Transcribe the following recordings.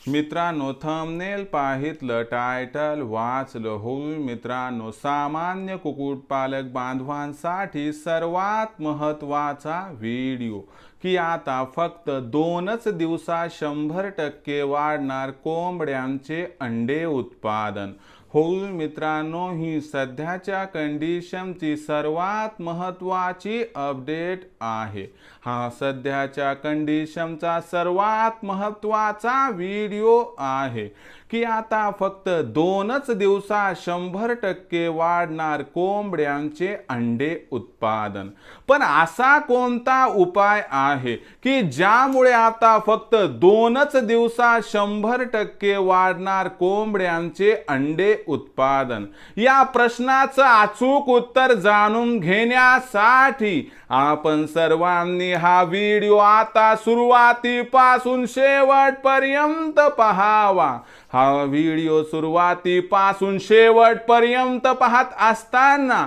मित्रांनो thumbnail पाहितलं title वाचलं होईल मित्रांनो सामान्य कुक्कुटपालक बांधवांसाठी सर्वात महत्त्वाचा व्हिडिओ की आता फक्त दोनच दिवसात शंभर टक्के वाढणार कोंबड्यांचे अंडे उत्पादन. होईल मित्रांनो ही सध्याच्या कंडिशनची सर्वात महत्त्वाची अपडेट आहे. हा सध्याच्या कंडिशनचा सर्वात महत्त्वाचा व्हिडिओ आहे. की आता फक्त दोनच दिवसात शंभर टक्के वाढणार कोंबड्यांचे अंडे उत्पादन. पण असा कोणता उपाय आहे की ज्यामुळे आता फक्त दोनच दिवसात शंभर टक्के वाढणार कोंबड्यांचे अंडे उत्पादन? या प्रश्नाचं अचूक उत्तर जाणून घेण्यासाठी आपण सर्वांनी हा व्हिडिओ आता सुरुवातीपासून शेवटपर्यंत पहावा. हा व्हिडिओ सुरुवातीपासून शेवटपर्यंत पाहत असताना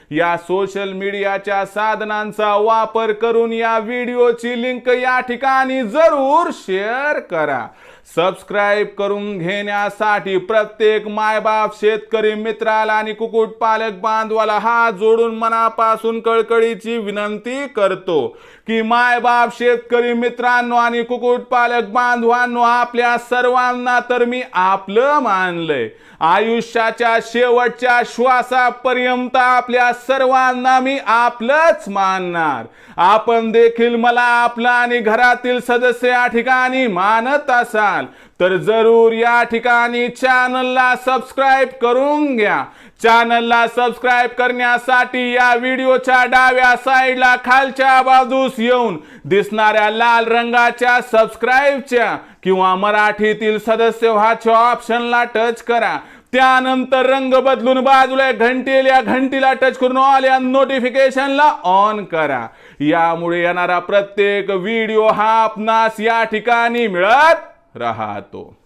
या सोशल मीडियाच्या साधनांचा वापर करून या व्हिडिओची लिंक या ठिकाणी जरूर शेअर करा. सबस्क्राईब करून घेण्यासाठी प्रत्येक मायबाप शेतकरी मित्राला आणि कुक्कुटपालक बांधवाला हात जोडून मनापासून कळकळीची विनंती करतो की मायबाप शेतकरी मित्रांनो आणि कुक्कुटपालक बांधवांनो आपल्या सर्वांना तर मी आपलं मानलंय. आयुष्याच्या शेवटच्या श्वासापर्यंत आपल्या सर्वांना मी आपलंच मानणार. आपण देखील मला आपलं आणि घरातील सदस्य या ठिकाणी मानत असा असाल तर जरूर या ठिकाणी चॅनलला सबस्क्राईब करून घ्या. चॅनलला सबस्क्राईब करण्यासाठी या व्हिडिओच्या डाव्या साईडला खालच्या बाजूस येऊन दिसणाऱ्या लाल रंगाच्या सबस्क्राईबच्या किंवा मराठीतील सदस्य व्हाच्या ऑप्शनला टच करा. त्यानंतर रंग बदलून बाजूला घंटेल या घंटीला टच करून ऑल या नोटिफिकेशनला ऑन करा. यामुळे येणारा प्रत्येक व्हिडिओ हा आपणास या ठिकाणी मिळत राहतो.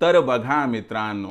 तर बघा मित्रांनो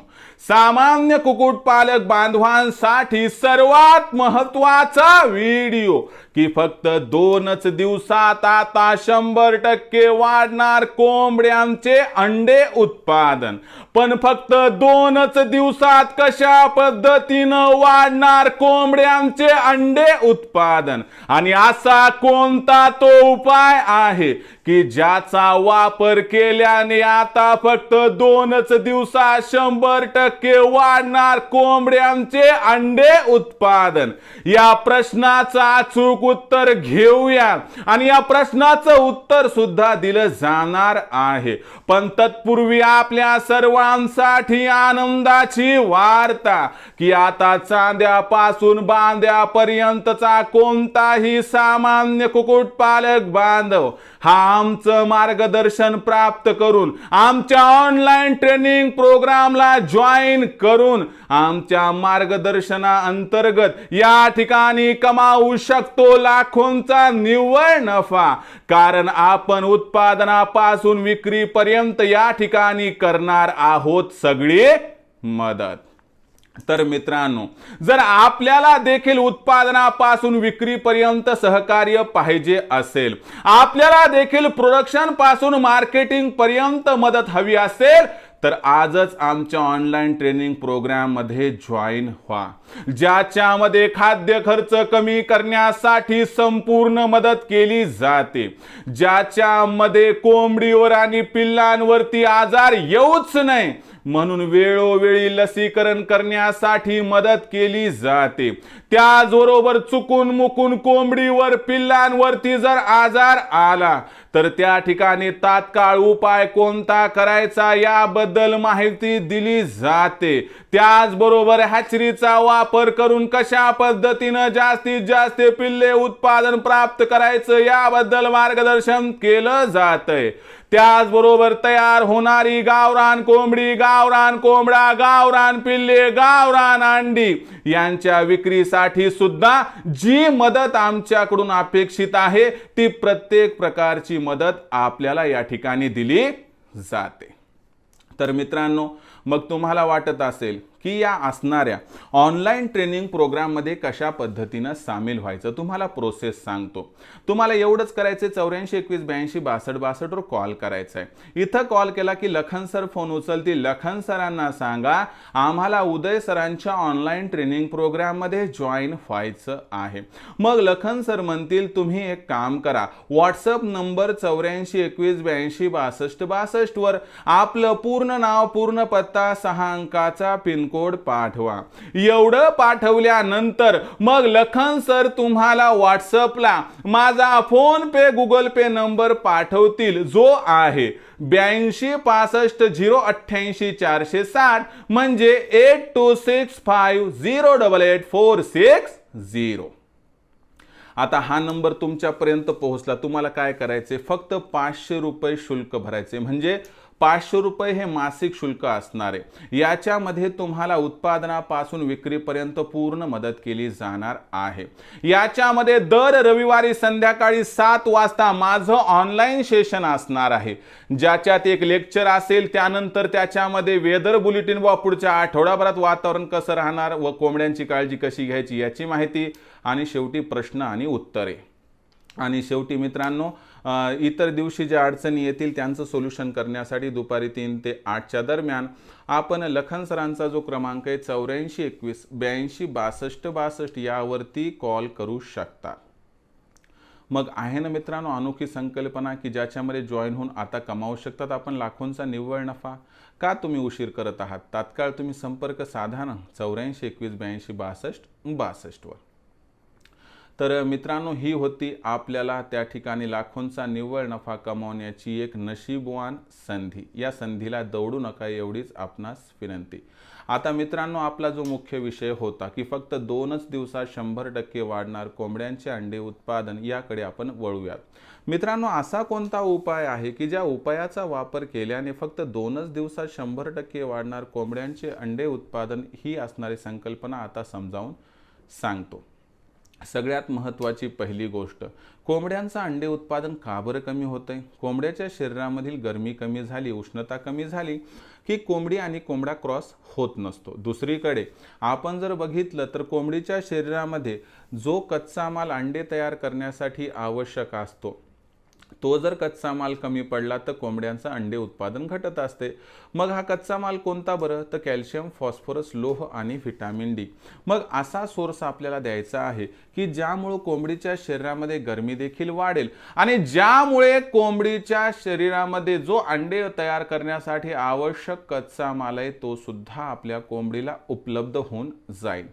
सामान्य कुक्कुटपालक बांधवांसाठी सर्वात महत्त्वाचा व्हिडिओ की फक्त दोनच दिवसात आता शंभर टक्के वाढणार कोंबड्यांचे अंडे उत्पादन. पण फक्त दोनच दिवसात कशा पद्धतीनं वाढणार कोंबड्यांचे अंडे उत्पादन? आणि असा कोणता तो उपाय आहे की ज्याचा वापर केल्याने आता फक्त दोनच दिवसात शंभर टक्के वाढणार कोंबड्यांचे अंडे उत्पादन. या प्रश्नाचं अचूक उत्तर घेऊया. आणि या प्रश्नाचं उत्तर सुद्धा दिलं जाणार आहे. पण तत्पूर्वी आपल्या सर्वांसाठी आनंदाची वार्ता की आता चांद्यापासून बांद्यापर्यंतचा कोणताही सामान्य कुक्कुटपालक बांधव हा आमचं मार्गदर्शन प्राप्त करून आमच्या ऑनलाईन ट्रेनिंग प्रोग्रामला जॉईन करून आमच्या मार्गदर्शना अंतर्गत या ठिकाणी कमावू शकतो लाखोंचा निव्वळ नफा. कारण आपण उत्पादनापासून विक्रीपर्यंत या ठिकाणी करणार आहोत सगळी मदत. तर मित्रांनो जर आपल्याला देखील उत्पादनापासून विक्रीपर्यंत सहकार्य पाहिजे असेल आपल्याला देखील प्रोडक्शनपासून मार्केटिंग पर्यंत मदत हवी असेल तर आजच आमच्या ऑनलाईन ट्रेनिंग प्रोग्राममध्ये जॉईन व्हा. ज्याच्यामध्ये खाद्य खर्च कमी करण्यासाठी संपूर्ण मदत केली जाते. ज्याच्यामध्ये कोंबडीवर आणि पिल्लांवरती आजार येऊच नाही. म्हणून वेळोवेळी लसीकरण करण्यासाठी मदत केली जाते. त्याचबरोबर चुकून मुकून कोंबडीवर पिल्लांवरती जर आजार आला तर त्या ठिकाणी तात्काळ उपाय कोणता करायचा याबद्दल माहिती दिली जाते. त्याचबरोबर हॅचरीचा वापर करून कशा पद्धतीनं जास्तीत जास्त पिल्ले उत्पादन प्राप्त करायचं याबद्दल मार्गदर्शन केलं जातंय. त्याचबरोबर तयार होणारी गावरान कोंबडी गावरान कोंबडा गावरान पिल्ले गावरान अंडी यांच्या विक्रीसाठी सुद्धा जी मदत आमच्याकडून अपेक्षित आहे ती प्रत्येक प्रकारची मदत आपल्याला या ठिकाणी दिली जाते. तर मित्रांनो मग तुम्हाला वाटत असेल की या असणाऱ्या ऑनलाईन ट्रेनिंग प्रोग्राममध्ये कशा पद्धतीनं सामील व्हायचं तुम्हाला प्रोसेस सांगतो. तुम्हाला एवढंच करायचं चौऱ्याऐंशी एकवीस ब्याऐंशी बासष्ट बासष्टवर कॉल करायचा आहे इथं कॉल केला की लखन सर फोन उचलतील. लखन सरांना सांगा आम्हाला उदय सरांच्या ऑनलाईन ट्रेनिंग प्रोग्राममध्ये जॉईन व्हायचं आहे. मग लखन सर म्हणतील तुम्ही एक काम करा. व्हॉट्सअप नंबर चौऱ्याऐंशी एकवीस ब्याऐंशी बासष्ट बासष्टवर आपलं पूर्ण नाव पूर्ण पत्ता सहा अंकाचा पिन कोड पाठवा. एवढं पाठवल्यानंतर मग लखन सर तुम्हाला व्हॉट्सअपला माझा फोन पे गुगल पे नंबर पाठवतील. जो आहे ब्याऐंशी पासष्ट झिरो अठ्ठ्याऐंशी चारशे साठ म्हणजे eight two six five zero double eight four six zero. आता हा नंबर तुमच्यापर्यंत पोहोचला. तुम्हाला काय करायचे फक्त पाचशे रुपये शुल्क भरायचे म्हणजे पाचशे रुपये हे मासिक शुल्क असणार आहे. याच्यामध्ये तुम्हाला उत्पादनापासून विक्रीपर्यंत पूर्ण मदत केली जाणार आहे. याच्यामध्ये दर रविवारी संध्याकाळी सात वाजता माझं ऑनलाईन सेशन असणार आहे. ज्याच्यात एक लेक्चर असेल त्यानंतर त्याच्यामध्ये वेदर बुलेटिन व पुढच्या आठवड्याभरात वातावरण कसं राहणार व कोंबड्यांची काळजी कशी घ्यायची याची माहिती आणि शेवटी प्रश्न आणि उत्तरे. आणि शेवटी मित्रांनो इतर दिवशी ज्या अडचणी येतील त्यांचं सोल्युशन करण्यासाठी दुपारी तीन ते आठच्या दरम्यान आपण लखन सरांचा जो क्रमांक आहे चौऱ्याऐंशी एकवीस ब्याऐंशी बासष्ट बासष्ट यावरती कॉल करू शकता. मग आहे ना मित्रांनो अनोखी संकल्पना की ज्याच्यामध्ये जॉईन होऊन आता कमावू शकतात आपण लाखोंचा निव्वळ नफा. का तुम्ही उशीर करत आहात? तात्काळ तुम्ही संपर्क साधा ना चौऱ्याऐंशी एकवीस ब्याऐंशी बासष्ट बासष्टवर. तर मित्रांनो ही होती आपल्याला त्या ठिकाणी लाखोंचा निव्वळ नफा कमावण्याची एक नशीबवान संधी. या संधीला दौडू नका एवढीच आपणास विनंती. आता मित्रांनो आपला जो मुख्य विषय होता की फक्त दोनच दिवसात शंभर टक्के वाढणार कोंबड्यांचे अंडे उत्पादन याकडे आपण वळूयात. मित्रांनो असा कोणता उपाय आहे की ज्या उपायाचा वापर केल्याने फक्त दोनच दिवसात शंभर टक्के वाढणार कोंबड्यांचे अंडे उत्पादन ही असणारी संकल्पना आता समजावून सांगतो. सगळ्यात महत्त्वाची पहिली गोष्ट कोंबड्यांचं अंडे उत्पादन का बरं कमी होतंय? कोंबड्याच्या शरीरामधील गरमी कमी झाली उष्णता कमी झाली की कोंबडी आणि कोंबडा क्रॉस होत नसतो. दुसरीकडे आपण जर बघितलं तर कोंबडीच्या शरीरामध्ये जो कच्चा माल अंडे तयार करण्यासाठी आवश्यक असतो तो जर कच्चा माल कमी पडला तर कोंबड्यांचं अंडे उत्पादन घटत असते. मग हा कच्चा माल कोणता बरं? तर कॅल्शियम फॉस्फरस लोह आणि व्हिटॅमिन डी. मग असा सोर्स आपल्याला द्यायचा आहे की ज्यामुळं कोंबडीच्या शरीरामध्ये गरमी देखील वाढेल आणि ज्यामुळे कोंबडीच्या शरीरामध्ये जो अंडे तयार करण्यासाठी आवश्यक कच्चा माल आहे तो सुद्धा आपल्या कोंबडीला उपलब्ध होऊन जाईल.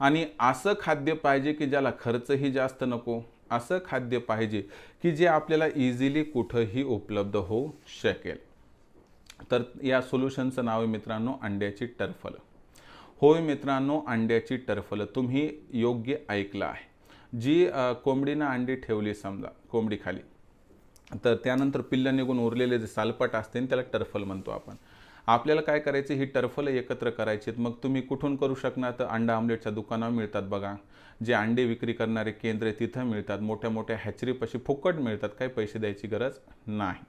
आणि असं खाद्य पाहिजे की ज्याला खर्चही जास्त नको? असं खाद्य पाहिजे की जे आपल्याला इझिली कुठंही उपलब्ध होऊ शकेल. तर या सोल्युशनचं नाव आहे मित्रांनो अंड्याची टर्फल. होय मित्रांनो अंड्याची टर्फल तुम्ही योग्य ऐकलं आहे. जी कोंबडीनं अंडी ठेवली समजा कोंबडीखाली तर त्यानंतर पिल्लं निघून उरलेले जे सालपट असते त्याला टर्फल म्हणतो आपण. आपल्याला काय करायचं? ही टर्फलं एकत्र करायची मग तुम्ही कुठून करू शकणार? तर अंडा आमलेटच्या दुकानावर मिळतात बघा. जे अंडे विक्री करणारे केंद्र तिथं मिळतात. मोठ्या मोठ्या हॅचरीपाशी फुकट मिळतात. काही पैसे द्यायची गरज नाही.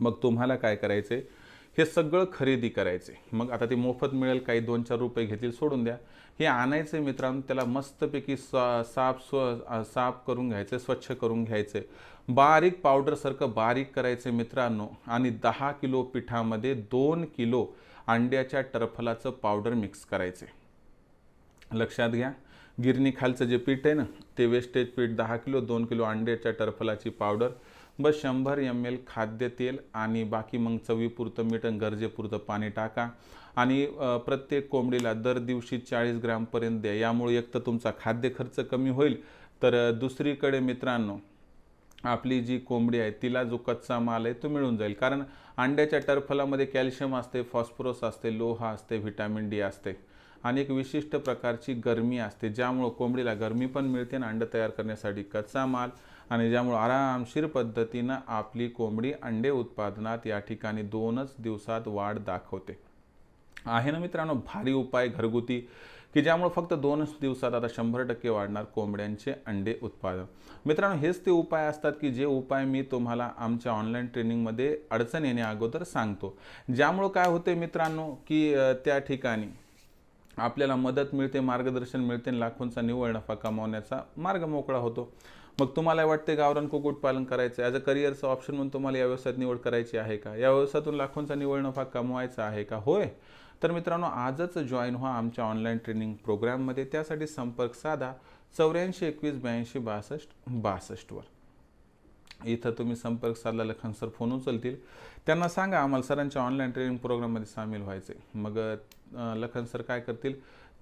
मग तुम्हाला काय करायचे हे सगळं खरेदी करायचे. मग आता ते मोफत मिळेल काही दोन चार रुपये घेतील सोडून द्या. हे आणायचे मित्रांनो त्याला मस्तपैकी साफ स्व साफ करून घ्यायचे स्वच्छ करून घ्यायचे. बारीक पावडरसारखं बारीक करायचे मित्रांनो. आणि दहा किलो पिठामध्ये दोन किलो अंड्याच्या टरफलाचं पावडर मिक्स करायचे. लक्षात घ्या गिरणी खालचं जे पीठ आहे ना ते वेस्टेज पीठ दहा किलो दोन किलो अंड्याच्या टरफलाची पावडर बस शंभर एम एल खाद्यतेल आणि बाकी मग चवीपुरतं मीठ आणि गरजेपुरतं पाणी टाका. आणि प्रत्येक कोंबडीला दर दिवशी चाळीस ग्रामपर्यंत द्या. यामुळे एक तर तुमचा खाद्य खर्च कमी होईल. तर दुसरीकडे मित्रांनो आपली जी कोंबडी आहे तिला जो कच्चा माल आहे तो मिळून जाईल. कारण अंड्याच्या टरफलामध्ये कॅल्शियम असते फॉस्फरस असते लोहा असते व्हिटॅमिन डी असते. आणि एक विशिष्ट प्रकारची गरमी असते ज्यामुळं कोंबडीला गरमी पण मिळते आणि अंडं तयार करण्यासाठी कच्चा माल आणि ज्यामुळं आरामशीर पद्धतीनं आपली कोंबडी अंडे उत्पादनात या ठिकाणी दोनच दिवसात वाढ दाखवते. आहे ना मित्रांनो भारी उपाय घरगुती की ज्यामुळे फक्त दोनच दिवसात आता शंभर टक्के वाढणार कोंबड्यांचे अंडे उत्पादन. मित्रांनो हेच ते उपाय असतात की जे उपाय मी तुम्हाला आमच्या ऑनलाईन ट्रेनिंगमध्ये अडचण येण्या अगोदर सांगतो. ज्यामुळं काय होते मित्रांनो की त्या ठिकाणी आपल्याला मदत मिळते मार्गदर्शन मिळते लाखोंचा निव्वळ नफा कमावण्याचा मार्ग मोकळा होतो. मग तुम्हाला वाटते गावरान कुक्कुटपालन करायचं ॲज अ करिअरचं ऑप्शन म्हणून तुम्हाला या व्यवसायात निवड करायची आहे का? या व्यवसायातून लाखोंचा निवड नफा कमवायचा आहे का? होय. तर मित्रांनो आजच जॉईन व्हा आमच्या ऑनलाईन ट्रेनिंग प्रोग्राममध्ये त्यासाठी संपर्क साधा चौऱ्याऐंशी एकवीस ब्याऐंशी बासष्ट बासष्टवर इथं तुम्ही संपर्क साधला लखन सर फोन उचलतील. त्यांना सांगा आम्हाला सरांच्या ऑनलाईन ट्रेनिंग प्रोग्राममध्ये सामील व्हायचे मग लखन सर काय करतील?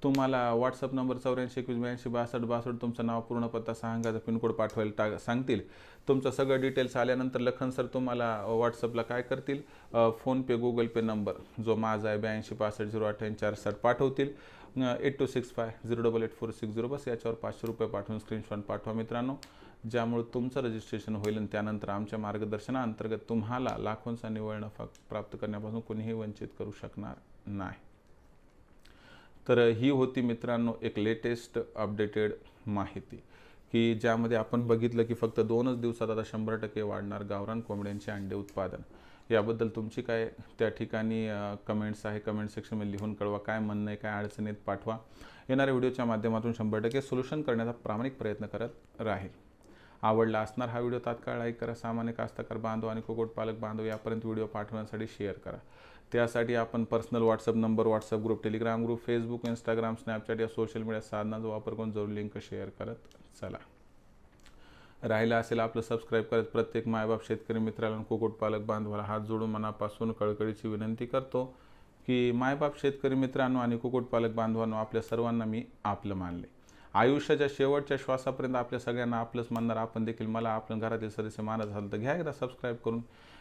तुम्हाला व्हॉट्सअप नंबर चौऱ्याऐंशी एकवीस ब्याऐंशी बासष्ट बासष्ट तुमचं नाव पूर्ण पत्ता सांगायचा पिनकोड पाठवायला टा सांगतील. तुमचं सगळं डिटेल्स आल्यानंतर लखन सर तुम्हाला व्हॉट्सअपला काय करतील? फोनपे गुगल पे नंबर जो माझा आहे ब्याऐंशी पासष्ट झिरो अठ्ठ्याऐंशी चार साठ पाठवतील eight two six five zero double eight four six zero बस याच्यावर पाचशे रुपये पाठवून स्क्रीनशॉट पाठवा मित्रांनो. ज्यामुळे तुमचं रजिस्ट्रेशन होईल आणि त्यानंतर आमच्या मार्गदर्शनाअंतर्गत तुम्हाला लाखोंचा निवळ नफा प्राप्त करण्यापासून कोणीही वंचित करू शकणार नाही. तर ही होती मित्रांनो एक लेटेस्ट अपडेटेड माहिती की ज्यामध्ये आपण बघितलं की फक्त दोनच दिवसात आता शंभर टक्के वाढणार गावरान कोंबड्यांचे अंडे उत्पादन. याबद्दल तुमची काय त्या ठिकाणी कमेंट्स आहे? कमेंट सेक्शनमध्ये लिहून कळवा. काय म्हणणं आहे? काय अडचणीत पाठवा. येणाऱ्या व्हिडिओच्या माध्यमातून शंभर टक्के सोल्युशन करण्याचा प्रामाणिक प्रयत्न करत राहील. आवडला असणार हा व्हिडिओ तात्काळ लाईक करा. सामान्य कास्तकार बांधव आणि कुक्कुटपालक बांधव यापर्यंत व्हिडिओ पाठवण्यासाठी शेअर करा. त्यासाठी आपण personal WhatsApp number WhatsApp group Telegram group Facebook Instagram Snapchat या सोशल मीडिया साधनाचा वापर करून जरूर लिंक शेअर करत चला. राहिला असेल आपलं सबस्क्राईब करत प्रत्येक मायबाप शेतकरी मित्राला कुक्कुटपालक बांधवाला हात जोडून मनापासून कळकळीची विनंती करतो की मायबाप शेतकरी मित्रांनो आणि कुक्कुटपालक बांधवांनो आपल्या सर्वांना मी आपलं मानले. आयुष्याच्या शेवटच्या श्वासापर्यंत आपल्या सगळ्यांना आपलंच म्हणणार आपण देखील मला आपल्या घरातील सदस्य मानत असाल तर घ्या एकदा सबस्क्राईब करून.